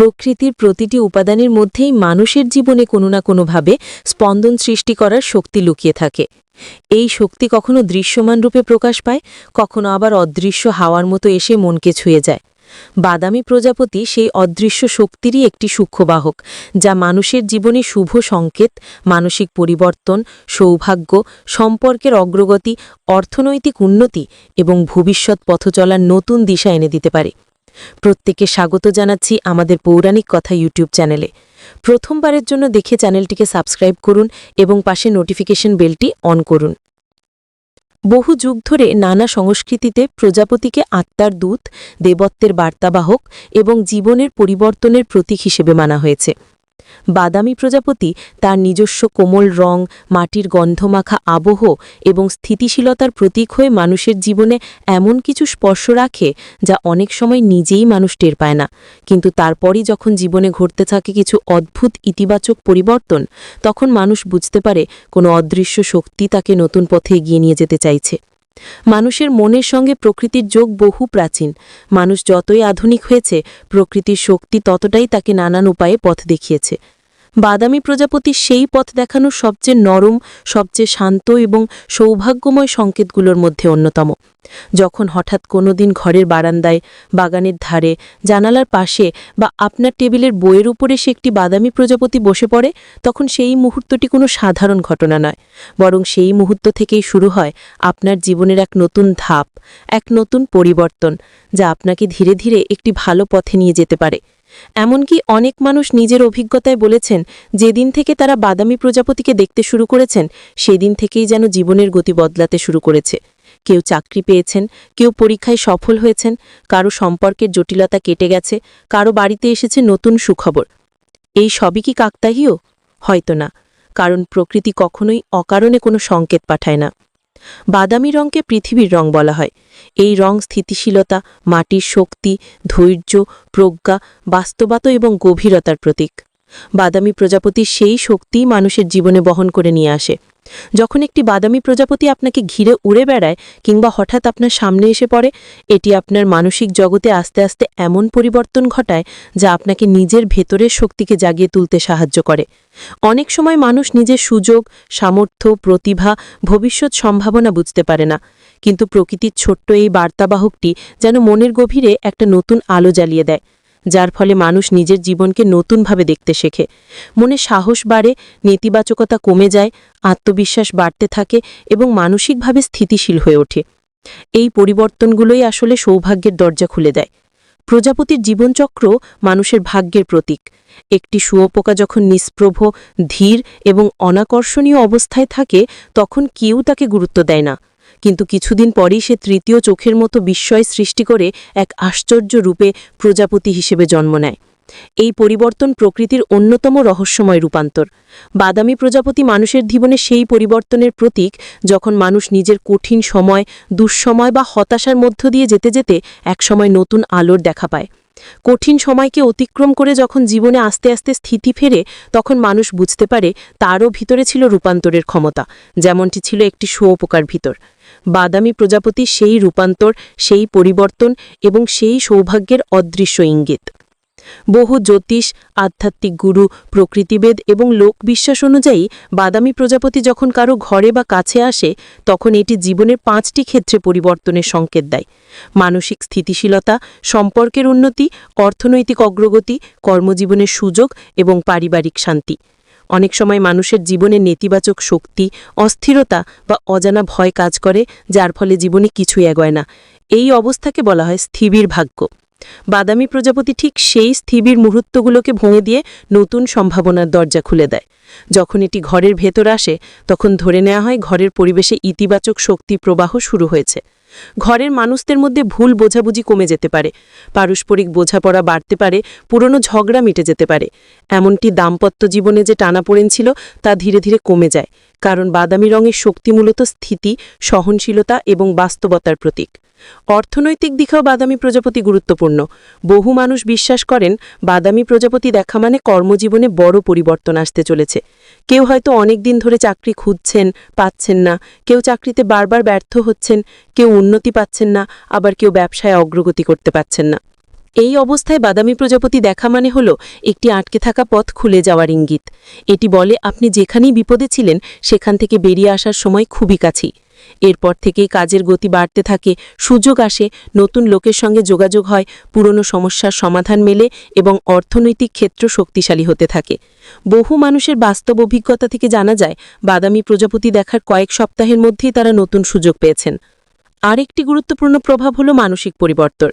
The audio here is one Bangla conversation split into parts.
প্রকৃতির প্রতিটি উপাদানের মধ্যেই মানুষের জীবনে কোনো না কোনোভাবে স্পন্দন সৃষ্টি করার শক্তি লুকিয়ে থাকে। এই শক্তি কখনো দৃশ্যমান রূপে প্রকাশ পায়, কখনো আবার অদৃশ্য হাওয়ার মতো এসে মনকে ছুঁয়ে যায়। বাদামি প্রজাপতি সেই অদৃশ্য শক্তিরই একটি সূক্ষ্মবাহক, যা মানুষের জীবনে শুভ সংকেত, মানসিক পরিবর্তন, সৌভাগ্য, সম্পর্কের অগ্রগতি, অর্থনৈতিক উন্নতি এবং ভবিষ্যৎ পথ চলার নতুন দিশা এনে দিতে পারে। প্রত্যেকে স্বাগত জানাচ্ছি আমাদের পৌরাণিক কথা ইউটিউব চ্যানেলে। প্রথমবারের জন্য দেখে চ্যানেলটিকে সাবস্ক্রাইব করুন এবং পাশে নোটিফিকেশন বেলটি অন করুন। বহু যুগ ধরে নানা সংস্কৃতিতে প্রজাপতিকে আত্মার দূত, দেবত্বের বার্তাবাহক এবং জীবনের পরিবর্তনের প্রতীক হিসেবে মানা হয়েছে। বাদামি প্রজাপতি তার নিজস্ব কোমল রং, মাটির গন্ধমাখা আবহ এবং স্থিতিশীলতার প্রতীক হয়ে মানুষের জীবনে এমন কিছু স্পর্শ রাখে যা অনেক সময় নিজেই মানুষ টের পায় না। কিন্তু তারপরই যখন জীবনে ঘটতে থাকে কিছু অদ্ভুত ইতিবাচক পরিবর্তন, তখন মানুষ বুঝতে পারে কোনো অদৃশ্য শক্তি তাকে নতুন পথে এগিয়ে নিয়ে যেতে চাইছে। মানুষের মনের সঙ্গে প্রকৃতির যোগ বহু প্রাচীন। মানুষ যতই আধুনিক হয়েছে, প্রকৃতির শক্তি ততটাই তাকে নানান উপায়ে পথ দেখিয়েছে। বাদামি প্রজাপতি সেই পথ দেখানোর সবচেয়ে নরম, সবচেয়ে শান্ত এবং সৌভাগ্যময় সংকেতগুলোর মধ্যে অন্যতম। যখন হঠাৎ কোনো দিন ঘরের বারান্দায়, বাগানের ধারে, জানালার পাশে বা আপনার টেবিলের বইয়ের উপরে সে একটি বাদামি প্রজাপতি বসে পড়ে, তখন সেই মুহূর্তটি কোনো সাধারণ ঘটনা নয়। বরং সেই মুহূর্ত থেকেই শুরু হয় আপনার জীবনের এক নতুন ধাপ, এক নতুন পরিবর্তন, যা আপনাকে ধীরে ধীরে একটি ভালো পথে নিয়ে যেতে পারে। এমনকি অনেক মানুষ নিজের অভিজ্ঞতায় বলেছেন, যেদিন থেকে তারা বাদামি প্রজাপতিকে দেখতে শুরু করেছেন, সেদিন থেকেই যেন জীবনের গতি বদলাতে শুরু করেছে। কেউ চাকরি পেয়েছেন, কেউ পরীক্ষায় সফল হয়েছেন, কারও সম্পর্কের জটিলতা কেটে গেছে, কারও বাড়িতে এসেছে নতুন সুখবর। এই সবই কি কাকতাহীয় হয়তো না, কারণ প্রকৃতি কখনোই অকারণে কোনো সংকেত পাঠায় না। বাদামি রঙকে পৃথিবীর রং বলা হয়। এই রং স্থিতিশীলতা, মাটির শক্তি, ধৈর্য, প্রজ্ঞা, বাস্তবাত এবং গভীরতার প্রতীক। বাদামি প্রজাপতির সেই শক্তিই মানুষের জীবনে বহন করে নিয়ে আসে। যখন একটি বাদামি প্রজাপতি আপনাকে ঘিরে উড়ে বেড়ায় কিংবা হঠাৎ আপনার সামনে এসে পড়ে, এটি আপনার মানসিক জগতে আস্তে আস্তে এমন পরিবর্তন ঘটায় যা আপনাকে নিজের ভেতরের শক্তিকে জাগিয়ে তুলতে সাহায্য করে। অনেক সময় মানুষ নিজের সুযোগ, সামর্থ্য, প্রতিভা, ভবিষ্যৎ সম্ভাবনা বুঝতে পারে না। কিন্তু প্রকৃতির ছোট্ট এই বার্তাবাহকটি যেন মনের গভীরে একটা নতুন আলো জ্বালিয়ে দেয়। যার ফলে মানুষ নিজের জীবনকে নতুনভাবে দেখতে শেখে। মনে সাহস বাড়ে, নেতিবাচকতা কমে যায়, আত্মবিশ্বাস বাড়তে থাকে এবং মানসিকভাবে স্থিতিশীল হয়ে ওঠে। এই পরিবর্তনগুলোই আসলে সৌভাগ্যের দরজা খুলে দেয়। প্রজাপতির জীবনচক্র মানুষের ভাগ্যের প্রতীক। একটি শুয়োপোকা যখন নিষ্প্রভ, ধীর এবং অনাকর্ষণীয় অবস্থায় থাকে, তখন কেউ তাকে গুরুত্ব দেয় না। কিন্তু কিছুদিন পরেই সে তৃতীয় চোখের মতো বিস্ময় সৃষ্টি করে এক আশ্চর্য রূপে প্রজাপতি হিসেবে জন্ম নেয়। এই পরিবর্তন প্রকৃতির অন্যতম রহস্যময় রূপান্তর। বাদামি প্রজাপতি মানুষের জীবনে সেই পরিবর্তনের প্রতীক যখন মানুষ নিজের কঠিন সময়, দুঃসময় বা হতাশার মধ্য দিয়ে যেতে যেতে একসময় নতুন আলোর দেখা পায়। কঠিন সময়কে অতিক্রম করে যখন জীবনে আস্তে আস্তে স্থিতি ফেরে, তখন মানুষ বুঝতে পারে তারও ভিতরে ছিল রূপান্তরের ক্ষমতা, যেমনটি ছিল একটি শুয়োপোকার ভিতর। বাদামি প্রজাপতি সেই রূপান্তর, সেই পরিবর্তন এবং সেই সৌভাগ্যের অদৃশ্য ইঙ্গিত। বহু জ্যোতিষ, আধ্যাত্মিক গুরু, প্রকৃতিবেদ এবং লোকবিশ্বাস অনুযায়ী বাদামি প্রজাপতি যখন কারও ঘরে বা কাছে আসে, তখন এটি জীবনের পাঁচটি ক্ষেত্রে পরিবর্তনের সংকেত দেয়। মানসিক স্থিতিশীলতা, সম্পর্কের উন্নতি, অর্থনৈতিক অগ্রগতি, কর্মজীবনের সুযোগ এবং পারিবারিক শান্তি। অনেক সময় মানুষের জীবনে নেতিবাচক শক্তি, অস্থিরতা বা অজানা ভয় কাজ করে, যার ফলে জীবনে কিছুই এগোয় না। এই অবস্থাকে বলা হয় স্থিবির ভাগ্য। বাদামি প্রজাপতি ঠিক সেই স্থিবির মুহূর্তগুলোকে ভেঙে দিয়ে নতুন সম্ভাবনার দরজা খুলে দেয়। যখন এটি ঘরের ভেতর আসে, তখন ধরে নেওয়া হয় ঘরের পরিবেশে ইতিবাচক শক্তি প্রবাহ শুরু হয়েছে। ঘরের মানুষদের মধ্যে ভুল বোঝাবুঝি কমে যেতে পারে, পারস্পরিক বোঝাপড়া বাড়তে পারে, পুরনো ঝগড়া মিটে যেতে পারে। এমনটি দাম্পত্য জীবনে যে টানাপোড়েন ছিল, তা ধীরে ধীরে কমে যায়, কারণ বাদামি রঙের শক্তি মূলত স্থিতি, সহনশীলতা এবং বাস্তবতার প্রতীক। অর্থনৈতিক দিকেও বাদামি প্রজাপতি গুরুত্বপূর্ণ। বহু মানুষ বিশ্বাস করেন, বাদামি প্রজাপতি দেখা মানে কর্মজীবনে বড় পরিবর্তন আসতে চলেছে। কেউ হয়তো অনেক দিন ধরে চাকরি খুঁজছেন, পাচ্ছেন না। কেউ চাকরিতে বারবার ব্যর্থ হচ্ছেন, কেউ উন্নতি পাচ্ছেন না, আবার কেউ ব্যবসায় অগ্রগতি করতে পাচ্ছেন না। এই অবস্থায় বাদামি প্রজাপতি দেখা মানে হল একটি আটকে থাকা পথ খুলে যাওয়ার ইঙ্গিত। এটি বলে, আপনি যেখানেই বিপদে ছিলেন, সেখান থেকে বেরিয়ে আসার সময় খুবই কাছেই। এরপর থেকেই কাজের গতি বাড়তে থাকে, সুযোগ আসে, নতুন লোকের সঙ্গে যোগাযোগ হয়, পুরনো সমস্যার সমাধান মেলে এবং অর্থনৈতিক ক্ষেত্র শক্তিশালী হতে থাকে। বহু মানুষের বাস্তব অভিজ্ঞতা থেকে জানা যায়, বাদামি প্রজাপতি দেখার কয়েক সপ্তাহের মধ্যেই তারা নতুন সুযোগ পেয়েছেন। আরেকটি গুরুত্বপূর্ণ প্রভাব হলো মানসিক পরিবর্তন।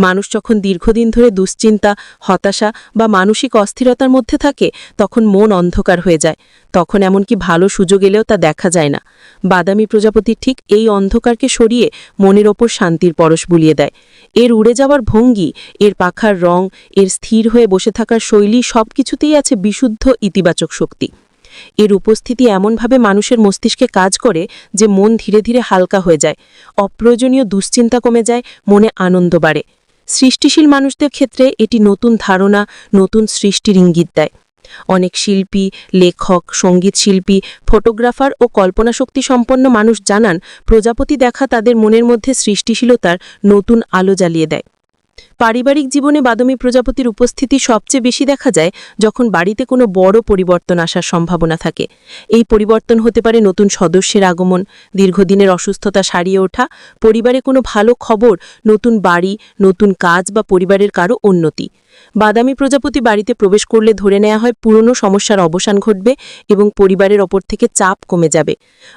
মানুষ যখন দীর্ঘদিন ধরে দুশ্চিন্তা, হতাশা বা মানসিক অস্থিরতার মধ্যে থাকে, তখন মন অন্ধকার হয়ে যায়। তখন এমনকি ভালো সুযোগ এলেও তা দেখা যায় না। বাদামি প্রজাপতি ঠিক এই অন্ধকারকে সরিয়ে মনের ওপর শান্তির পরশ বুলিয়ে দেয়। এর উড়ে যাওয়ার ভঙ্গি, এর পাখার রং, এর স্থির হয়ে বসে থাকার শৈলী সব কিছুতেই আছে বিশুদ্ধ, ইতিবাচক শক্তি। এর উপস্থিতি এমনভাবে মানুষের মস্তিষ্কে কাজ করে যে মন ধীরে ধীরে হালকা হয়ে যায়। অপ্রয়োজনীয় দুশ্চিন্তা কমে যায়, মনে আনন্দ বাড়ে। সৃষ্টিশীল মানুষদের ক্ষেত্রে এটি নতুন ধারণা, নতুন সৃষ্টির ইঙ্গিত দেয়। অনেক শিল্পী, লেখক, সংগীত শিল্পী, ফটোগ্রাফার ও কল্পনাশক্তি সম্পন্ন মানুষ জানান, প্রজাপতি দেখা তাদের মনের মধ্যে সৃষ্টিশীলতার নতুন আলো জ্বালিয়ে দেয়। পারিবারিক জীবনে বাদমী প্রজাপতির উপস্থিতি সবচেয়ে বেশি দেখা যায় যখন বাড়িতে কোনো বড় পরিবর্তন আসার সম্ভাবনা থাকে। এই পরিবর্তন হতে পারে নতুন সদস্যের আগমন, দীর্ঘদিনের অসুস্থতা সারিয়ে ওঠা, পরিবারে কোনো ভালো খবর, নতুন বাড়ি, নতুন কাজ বা পরিবারের কারও উন্নতি। বাদামি প্রজাপতি বাড়িতে প্রবেশ করলে ধরে নেওয়া হয় পুরনো সমস্যার অবসান ঘটবে এবং পরিবারের ওপর থেকে চাপ কমে যাবে।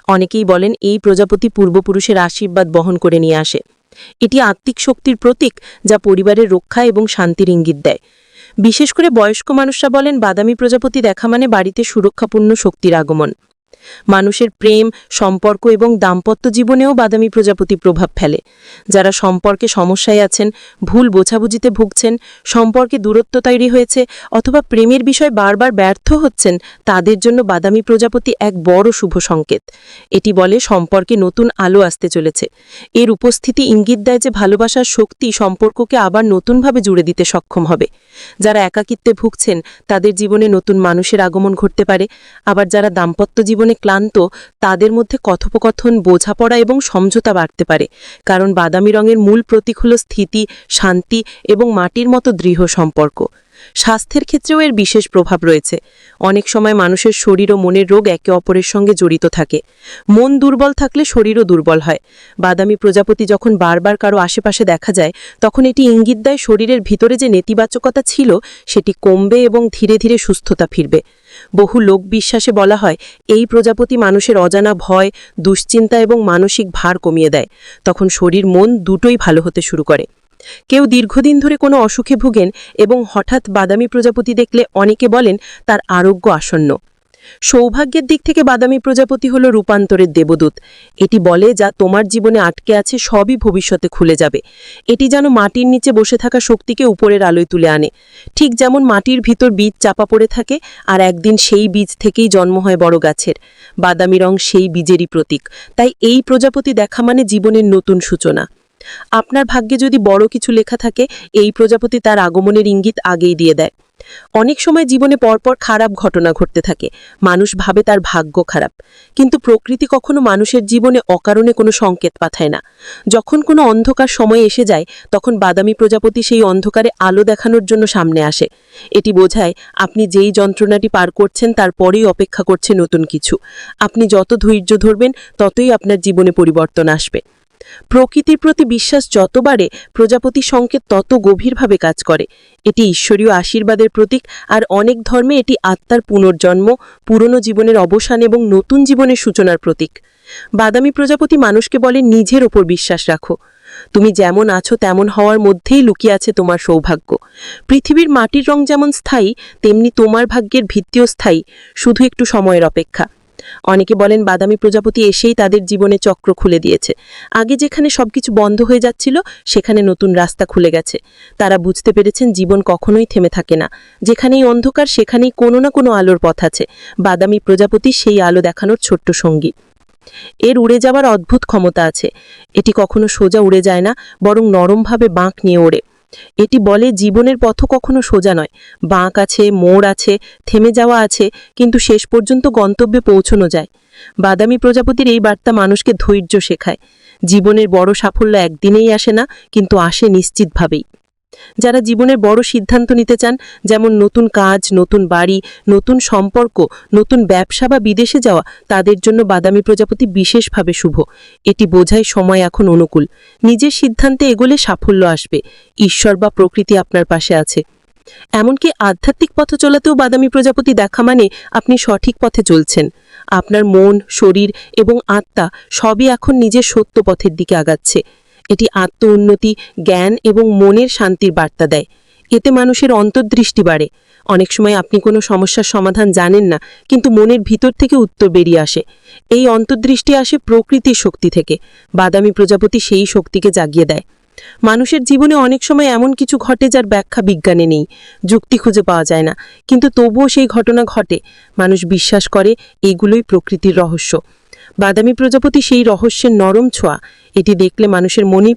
অনেকেই বলেন এই প্রজাপতি পূর্বপুরুষের আশীর্বাদ বহন করে নিয়ে আসে। এটি আত্মিক শক্তির প্রতীক যা পরিবারের রক্ষা এবং শান্তির ইঙ্গিত দেয়। বিশেষ করে বয়স্ক মানুষরা বলেন, বাদামি প্রজাপতি দেখা মানে বাড়িতে সুরক্ষাপূর্ণ শক্তির আগমন। মানুষের প্রেম, সম্পর্ক এবং দাম্পত্য জীবনেও বাদামি প্রজাপতি প্রভাব ফেলে। যারা সম্পর্কে সমস্যায় আছেন, ভুল বোঝাবুঝিতে ভুগছেন, সম্পর্কে দূরত্ব তৈরি হয়েছে অথবা প্রেমের বিষয় বারবার ব্যর্থ হচ্ছেন, তাদের জন্য বাদামি প্রজাপতি এক বড় শুভ সংকেত। এটি বলে সম্পর্কে নতুন আলো আসতে চলেছে। এর উপস্থিতি ইঙ্গিত দেয় যে ভালোবাসার শক্তি সম্পর্ককে আবার নতুনভাবে জুড়ে দিতে সক্ষম হবে। যারা একাকিত্বে ভুগছেন, তাদের জীবনে নতুন মানুষের আগমন ঘটতে পারে। আবার যারা দাম্পত্য জীবনে ক্লান্ত, তাদের মধ্যে কথোপকথন, বোঝাপড়া এবং সমঝোতা বাড়তে পারে। কারণ বাদামি রঙের মূল প্রতীক হল স্থিতি, শান্তি এবং মাটির মতো দৃঢ় সম্পর্ক। স্বাস্থ্যের ক্ষেত্রেও এর বিশেষ প্রভাব রয়েছে। অনেক সময় মানুষের শরীর ও মনের রোগ একে অপরের সঙ্গে জড়িত থাকে। মন দুর্বল থাকলে শরীরও দুর্বল হয়। বাদামি প্রজাপতি যখন বারবার কারও আশেপাশে দেখা যায়, তখন এটি ইঙ্গিত দেয় শরীরের ভিতরে যে নেতিবাচকতা ছিল, সেটি কমবে এবং ধীরে ধীরে সুস্থতা ফিরবে। বহু লোক বিশ্বাসে বলা হয়, এই প্রজাপতি মানুষের অজানা ভয়, দুশ্চিন্তা এবং মানসিক ভার কমিয়ে দেয়। তখন শরীর মন দুটোই ভালো হতে শুরু করে। কেউ দীর্ঘদিন ধরে কোনো অসুখে ভুগেন এবং হঠাৎ বাদামি প্রজাপতি দেখলে অনেকে বলেন, তার আরোগ্য আসন্ন। সৌভাগ্যের দিক থেকে বাদামি প্রজাপতি হল রূপান্তরের দেবদূত। এটি বলে যা তোমার জীবনে আটকে আছে সবই ভবিষ্যতে খুলে যাবে। এটি যেন মাটির নিচে বসে থাকা শক্তিকে উপরের আলোয় তুলে আনে। ঠিক যেমন মাটির ভিতর বীজ চাপা পড়ে থাকে, আর একদিন সেই বীজ থেকেই জন্ম হয় বড় গাছের। বাদামি রং সেই বীজেরই প্রতীক। তাই এই প্রজাপতি দেখা মানে জীবনের নতুন সূচনা। আপনার ভাগ্যে যদি বড় কিছু লেখা থাকে, এই প্রজাপতি তার আগমনের ইঙ্গিত আগেই দিয়ে দেয়। অনেক সময় জীবনে পরপর খারাপ ঘটনা ঘটতে থাকে। মানুষ ভাবে তার ভাগ্য খারাপ। কিন্তু প্রকৃতি কখনো মানুষের জীবনে অকারণে কোনো সংকেত পাঠায় না। যখন কোনো অন্ধকার সময় এসে যায়, তখন বাদামি প্রজাপতি সেই অন্ধকারে আলো দেখানোর জন্য সামনে আসে। এটি বোঝায় আপনি যেই যন্ত্রণাটি পার করছেন তারপরেই অপেক্ষা করছে নতুন কিছু। আপনি যত ধৈর্য ধরবেন, ততই আপনার জীবনে পরিবর্তন আসবে। প্রকৃতির প্রতি বিশ্বাস যত বাড়ে, প্রজাপতি সংকেত তত গভীরভাবে কাজ করে। এটি ঈশ্বরীয় আশীর্বাদের প্রতীক, আর অনেক ধর্মে এটি আত্মার পুনর্জন্ম, পুরনো জীবনের অবসান এবং নতুন জীবনের সূচনার প্রতীক। বাদামি প্রজাপতি মানুষকে বলে, নিজের ওপর বিশ্বাস রাখো। তুমি যেমন আছো, তেমন হওয়ার মধ্যেই লুকিয়ে আছে তোমার সৌভাগ্য। পৃথিবীর মাটির রং যেমন স্থায়ী, তেমনি তোমার ভাগ্যের ভিত্তিও স্থায়ী। শুধু একটু সময়ের অপেক্ষা। অনেকে বলেন বাদামি প্রজাপতি এসেই তাদের জীবনে চক্র খুলে দিয়েছে। আগে যেখানে সবকিছু বন্ধ হয়ে যাচ্ছিল, সেখানে নতুন রাস্তা খুলে গেছে। তারা বুঝতে পেরেছেন জীবন কখনোই থেমে থাকে না। যেখানেই অন্ধকার, সেখানেই কোনো না কোনো আলোর পথ আছে। বাদামি প্রজাপতি সেই আলো দেখানোর ছোট্ট সঙ্গী। এর উড়ে যাওয়ার অদ্ভুত ক্ষমতা আছে। এটি কখনো সোজা উড়ে যায় না, বরং নরমভাবে বাঁক নিয়ে ওড়ে। এটি বলে, জীবনের পথ কখনো সোজা নয়। বাঁক আছে, মোড় আছে, থেমে যাওয়া আছে, কিন্তু শেষ পর্যন্ত গন্তব্যে পৌঁছনো যায়। বাদামি প্রজাপতির এই বার্তা মানুষকে ধৈর্য শেখায়। জীবনের বড় সাফল্য একদিনেই আসে না, কিন্তু আসে নিশ্চিতভাবেই। যারা জীবনের বড় সিদ্ধান্ত নিতে চান, যেমন নতুন কাজ, নতুন বাড়ি, নতুন সম্পর্ক, নতুন ব্যবসা বা বিদেশে যাওয়া, তাদের জন্য বাদামি প্রজাপতি বিশেষভাবে শুভ। এটি বোঝায় সময় এখন অনুকূল। নিজের সিদ্ধান্তে এগোলে সাফল্য আসবে। ঈশ্বর বা প্রকৃতি আপনার পাশে আছে। এমনকি আধ্যাত্মিক পথ চলাতেও বাদামি প্রজাপতি দেখা মানে আপনি সঠিক পথে চলছেন। আপনার মন, শরীর এবং আত্মা সবই এখন নিজের সত্য পথের দিকে আগাচ্ছে। এটি আত্ম উন্নতি জ্ঞান এবং মনের শান্তির বার্তা দেয়। এতে মানুষের অন্তর্দৃষ্টি বাড়ে। অনেক সময় আপনি কোনো সমস্যার সমাধান জানেন না, কিন্তু মনের ভিতর থেকে উত্তর বেরিয়ে আসে। এই অন্তর্দৃষ্টি আসে প্রকৃতির শক্তি থেকে। বাদামি প্রজাপতি সেই শক্তিকে জাগিয়ে দেয়। মানুষের জীবনে অনেক সময় এমন কিছু ঘটে যার ব্যাখ্যা বিজ্ঞানে নেই, যুক্তি খুঁজে পাওয়া যায় না। কিন্তু তবুও সেই ঘটনা ঘটে। মানুষ বিশ্বাস করে, এগুলোই প্রকৃতির রহস্য। বাদামি প্রজাপতি সেই রহস্যের নরম ছোঁয়া। এটি দেখলে মানুষের মনেই